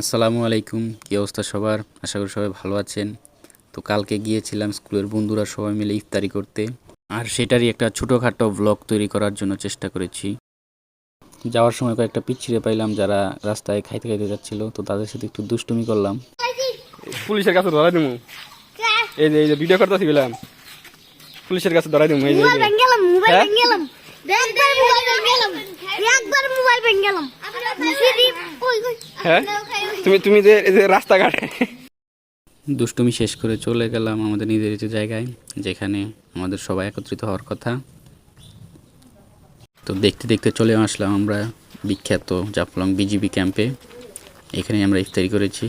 আসসালামু আলাইকুম কী অবস্থা সবার? আশা করি সবাই ভালো আছেন। তো কালকে গিয়েছিলাম স্কুলের বন্ধুরা সবাই মিলে ইফতারি করতে আর সেটারই একটা ছোটোখাটো ব্লগ তৈরি করার জন্য চেষ্টা করেছি। যাওয়ার সময় কয়েকটা পিচ্ছিরে পাইলাম যারা রাস্তায় খাইতে খাইতে যাচ্ছিল তো তাদের সাথে একটু দুষ্টুমি করলাম। পুলিশের কাছে ধরাই দিমু। এই যে এই যে ভিডিও করতেছি গেলাম পুলিশের কাছে ধরাই দিমু এই যে মোবাইল ভেঙে গেলাম মোবাইল হ্যাঁ? ভেঙে গেলাম। একবার মোবাইল ভেঙে গেলাম। হ্যাঁ? তুমি তুমি যে যে রাস্তাঘাটে। দুষ্টুমি শেষ করে চলে গেলাম আমাদের নিজের যে জায়গায়, যেখানে আমাদের সবাই একত্রিত হওয়ার কথা। তো দেখতে দেখতে চলে আসলাম আমরা বিখ্যাত জাফলং বিজিবি ক্যাম্পে। এখানে আমরা ইফতারি করেছি।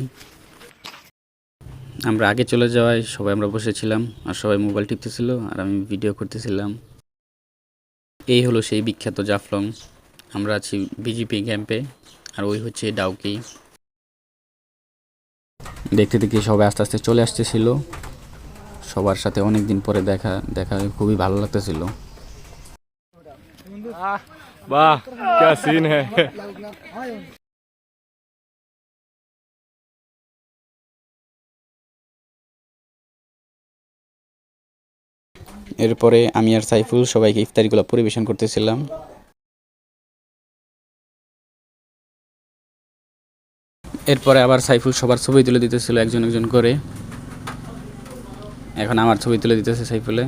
আমরা আগে চলে যাওয়ায় সবাই আমরা বসেছিলাম, আর সবাই মোবাইল টিপতেছিল, আর আমি ভিডিও করতেছিলাম। এই হলো সেই বিখ্যাত জাফলং। আমরা আছি বিজিপি ক্যাম্পে, আর ওই হচ্ছে ডাউকি। দেখতে দেখতে সবাই আস্তে আস্তে চলে আসতেছিল। সবার সাথে অনেক দিন পরে দেখা দেখা খুবই ভালো লাগতেছিল। হ্যাঁ এরপরে আমি আর সাইফুল সবাইকে ইফতারিগুলো পরিবেশন করতেছিলাম। এরপরে আবার সাইফুল সবার ছবি তুলে দিতেছিল একজন একজন করে। এখন আমার ছবি তুলে দিতেছে সাইফুলে।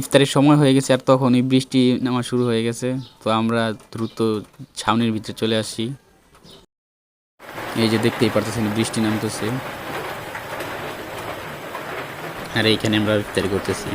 ইফতারের সময় হয়ে গেছে আর তখনই বৃষ্টি নামা শুরু হয়ে গেছে। তো আমরা দ্রুত ছাউনির ভিতরে চলে আসি। এই যে দেখতেই পারতেছেন বৃষ্টি নামতেছে। আর এইখানে আমরা ইফতারি করতেছি।